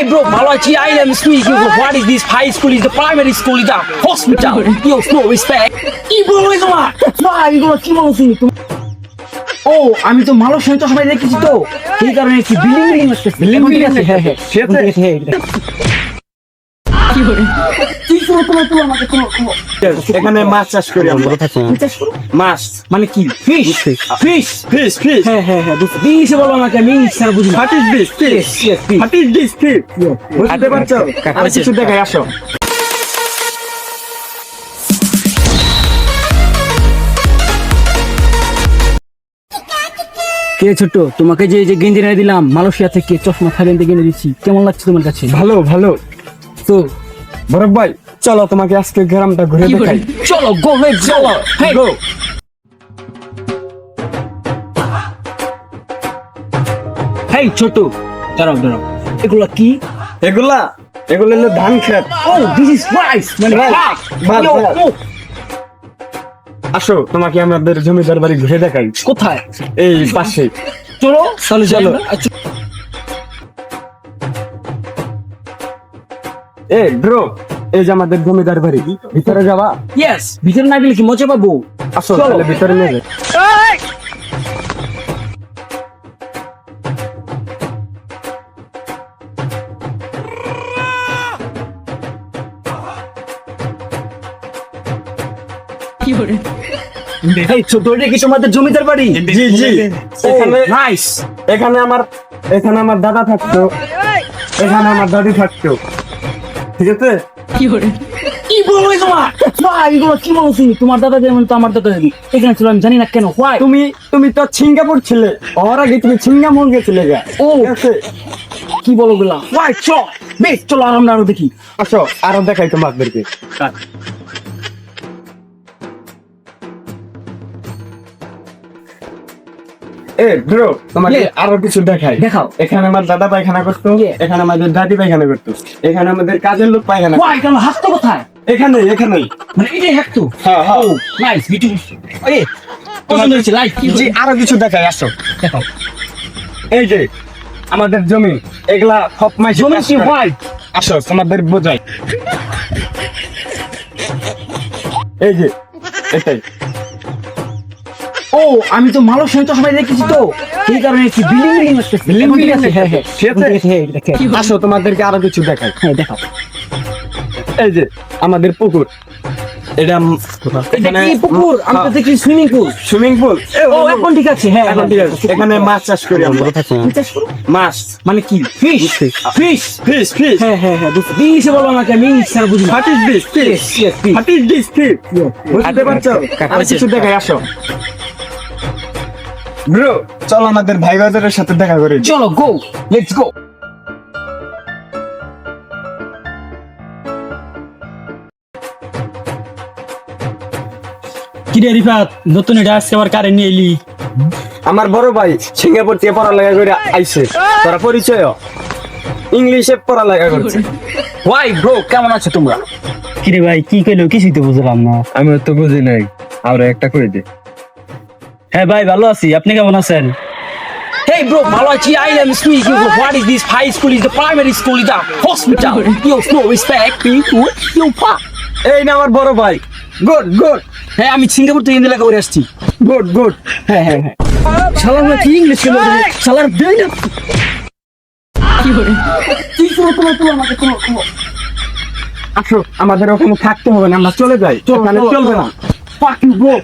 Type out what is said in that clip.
Hey bro, Malachi Island School. What is this? High school is the primary school is the hospital. Yo, no respect. কি বলো তোমার you gonna keep on seeing? ও আমি তো মালক সন্তোষ ভাই দেখেছি তো সেই কারণে কি বিল্ডিং বিল্ডিং আসতেছে বিল্ডিং বিল্ডিং আছে হ্যাঁ হ্যাঁ এখানে মাছ চাষ করি আমরা মাছ মানে কি? Fish fish. ফিশ ফিশ হ্যাঁ হ্যাঁ হ্যাঁ বুঝতে বলো আমাকে আমি ইংলিশ বুঝি what is this fish Yes, yes, fish. What is this fish বুঝতে পারছ আর কিছু দেখাই আসো। কে ছোট তোমাকে যে যে গেঞ্জি এনে দিলাম মালয়েশিয়া থেকে চশমা থাইল্যান্ড থেকে এনে দিচ্ছি। কেমন লাগছে তোমার কাছে? ভালো ভালো। তো? বরফ ভাই চলো তোমাকে আজকে গ্রামটা ঘুরে দেখাই। চলো গো লেটস চলো গো হেই ছোট দাঁড়াও দাঁড়াও। এগুলো কি? এগুলা এগুলো হলো ধান খেত। ও দিস ইজ রাইস মানে আসো তোমাকে আমাদের জমিদার বাড়ি ঘুরে দেখাই। কোথায়? এই পাশে। চলো তাহলে চলো। এ ব্রো এই যে আমাদের জমিদার বাড়ি ভিতরে যাবা? ইয়েস ভিতরে না গেলে কি মজা পাবো? আসো তাহলে ভিতরে নেবে এই! ছোট এটা কি তোমাদের জমিদার বাড়ি? জি জি। এখানে নাইস এখানে আমার এখানে আমার দাদা থাকতো। এখানে আমার দাদি থাকতো। ঠিক আছে? কি বলব তোমার ভাই এগুলো কি বলছি তোমার দাদা যেমন তো আমার দাদা যেমন এখানে ছিল আমি জানি না কেন হোয়াই তুমি তুমি তো সিঙ্গাপুর ছিলে। ওর আগে তুমি সিঙ্গাপুর গেছিলে গা। ও। কি বলো গুলা হোয়াই চ বেশ চলো আরাম আরও দেখি। আসো আরও দেখাই তোমাদেরকে এ ব্রো তোমাকে আরও কিছু দেখাই। দেখাও। এখানে আমার দাদা পায়খানা করতো এখানে আমাদের দাদি পায়খানা করতো এখানে আমাদের কাজের লোক পায়খানা করতো। হোয়াই কেন হাসতো কোথায়? এখানে এখানে মানে এটাই হাঁকতো হ্যাঁ, হ্যাঁ। নাইস বিউটিফুল এ পছন্দ হয়েছে লাইক জি আরও কিছু দেখাই আসো। দেখাও। এই যে আমাদের জমি এগুলা সব মাই জমি কি হোয়াই আসো তোমাদের বোঝাই। এই যে এটাই। ও আমি তো মালক সঙ্গে চশমা দেখেছি তো। এই কারণে আসছে এখন আছে? হ্যাঁ হ্যাঁ। ঠিক আছে? হ্যাঁ দেখে আসো তোমাদেরকে আরও কিছু দেখাই। হ্যাঁ দেখাও। এই যে আমাদের পুকুর। এটা এটা কি পুকুর? আমি তো দেখি সুইমিং পুল। Swimming pool. ও এখন ঠিক আছে হ্যাঁ এখন ঠিক আছে। এখানে মাছ চাষ করি আমরা। মাছ মানে কি? ফিশ ফিশ ফিশ ফিশ হ্যাঁ হ্যাঁ হ্যাঁ বুঝতে দিয়েছে বলো আমাকে আমি ছাড়া বুঝি what is this fish yes, what is this fish বুঝতে পারছ? আর কিছু দেখাই আসো। ব্রো চল আমাদের ভাই বাজারের সাথে দেখা করি চলো গো লেটস গো কিরে রিফাত নতুন এটা আজকে আবার কারে নিয়ে এলি? আমার বড় ভাই সিঙ্গাপুর থেকে পড়ালেখা করে আইছে। তোরা পরিচয় ইংলিশে পড়ালেখা করছে। ওয়াই ব্রো কেমন আছো তোমরা? কিরে ভাই কি কইলো? কিছুই তো বুঝলাম না। আমি তো বুঝি নাই। আর একটা করে দে। হ্যাঁ ভাই ভালো আছি। আপনি কেমন আছেন? Hey bro, Malachi Island School. What is this? High school? Is the primary school is the hospital. Yo, no respect. People, yo, pa. এই না আমার বড় ভাই। গুড গুড হ্যাঁ আমি সিঙ্গাপুর থেকে ইন্দিরা করে আসছি। গুড গুড হ্যাঁ হ্যাঁ হ্যাঁ। শালার না কি ইংলিশ ছিল শালার দেই না কি করে কি শুনো তোমার তোমার আমাকে তোমার আসো আমাদের ওখানে থাকতে হবে না আমরা চলে যাই। চলো, চলবে না। you bro